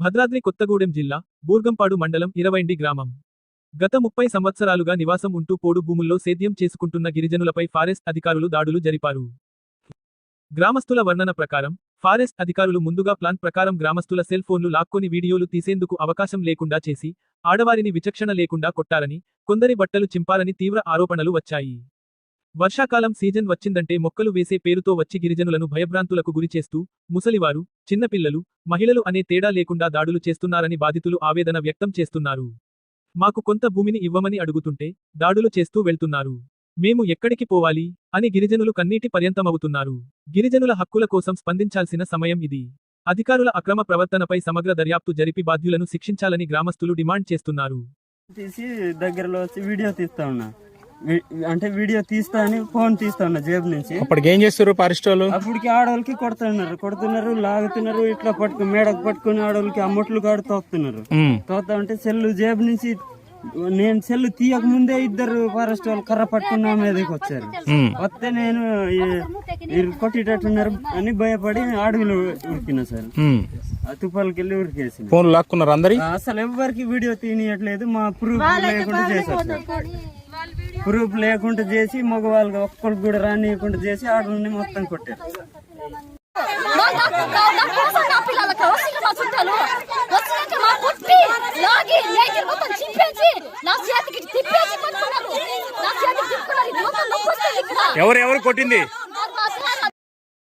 భద్రాద్రి కొత్తగూడెం జిల్లా బూర్గంపాడు మండలం ఇరవైండి గ్రామం. గత ముప్పై సంవత్సరాలుగా నివాసం ఉంటూ పోడు భూముల్లో సేద్యం చేసుకుంటున్న గిరిజనులపై ఫారెస్ట్ అధికారులు దాడులు జరిపారు. గ్రామస్తుల వర్ణన ప్రకారం ఫారెస్ట్ అధికారులు ముందుగా ప్లాన్ ప్రకారం గ్రామస్తుల సెల్ ఫోన్లు లాక్కొని వీడియోలు తీసేందుకు అవకాశం లేకుండా చేసి ఆడవారిని విచక్షణ లేకుండా కొట్టారని కొందరి బట్టలు చింపారని తీవ్ర ఆరోపణలు వచ్చాయి. వర్షాకాలం సీజన్ వచ్చిందంటే మొక్కలు వేసే పేరుతో వచ్చి గిరిజనులను భయభ్రాంతులకు గురిచేస్తూ ముసలివారు చిన్నపిల్లలు మహిళలు అనే తేడా లేకుండా దాడులు చేస్తున్నారని బాధితులు ఆవేదన వ్యక్తం చేస్తున్నారు. మాకు కొంత భూమిని ఇవ్వమని అడుగుతుంటే దాడులు చేస్తూ వెళ్తున్నారు. మేము ఎక్కడికి పోవాలి? అని గిరిజనులు కన్నీటి పర్యంతమవుతున్నారు. గిరిజనుల హక్కుల కోసం స్పందించాల్సిన సమయం ఇది. అధికారుల అక్రమ ప్రవర్తనపై సమగ్ర దర్యాప్తు జరిపి బాధ్యులను శిక్షించాలని గ్రామస్తులు డిమాండ్ చేస్తున్నారు. తీసి దగ్గరలో వచ్చి వీడియో తీస్తా ఉన్నా. అంటే వీడియో తీస్తా అని ఫోన్ తీస్తా ఉన్నా జేబు నుంచి. అప్పటికి ఏం చేస్తారు ఫారెస్ట్ వాళ్ళు? అప్పటికి ఆడవాళ్ళకి కొడుతున్నారు. కొడుతున్నారు లాగుతున్నారు ఇట్లా పట్టుకుని మేడకు పట్టుకుని ఆడవాళ్ళకి ఆ ముట్లు కాడు తోస్తున్నారు ఉమ్, తోస్తా ఉంటే సెల్లు జేబు నుంచి నేను సెల్లు తీయక ముందే ఇద్దరు ఫారెస్ట్ వాళ్ళు కర్ర పట్టుకుని నా మీదకి వచ్చారు. వస్తే నేను కొట్టేటట్టున్నారు అని భయపడి అడవిలో ఉరికినా సార్. తుపాలకి వెళ్ళి ఉరికేసిన ఫోన్లు లాక్కున్నారు అందరి? అసలు ఎవ్వరికి వీడియో తీయట్లేదు. మా ప్రూఫ్ లేకుండా చేశారు సార్. ప్రూఫ్ లేకుండా చేసి మగవాళ్ళకి ఒక్కరికి కూడా రానియకుండా చేసి ఆడలని మొత్తం కొట్టారు ఎవరు ఎవరు కొట్టింది?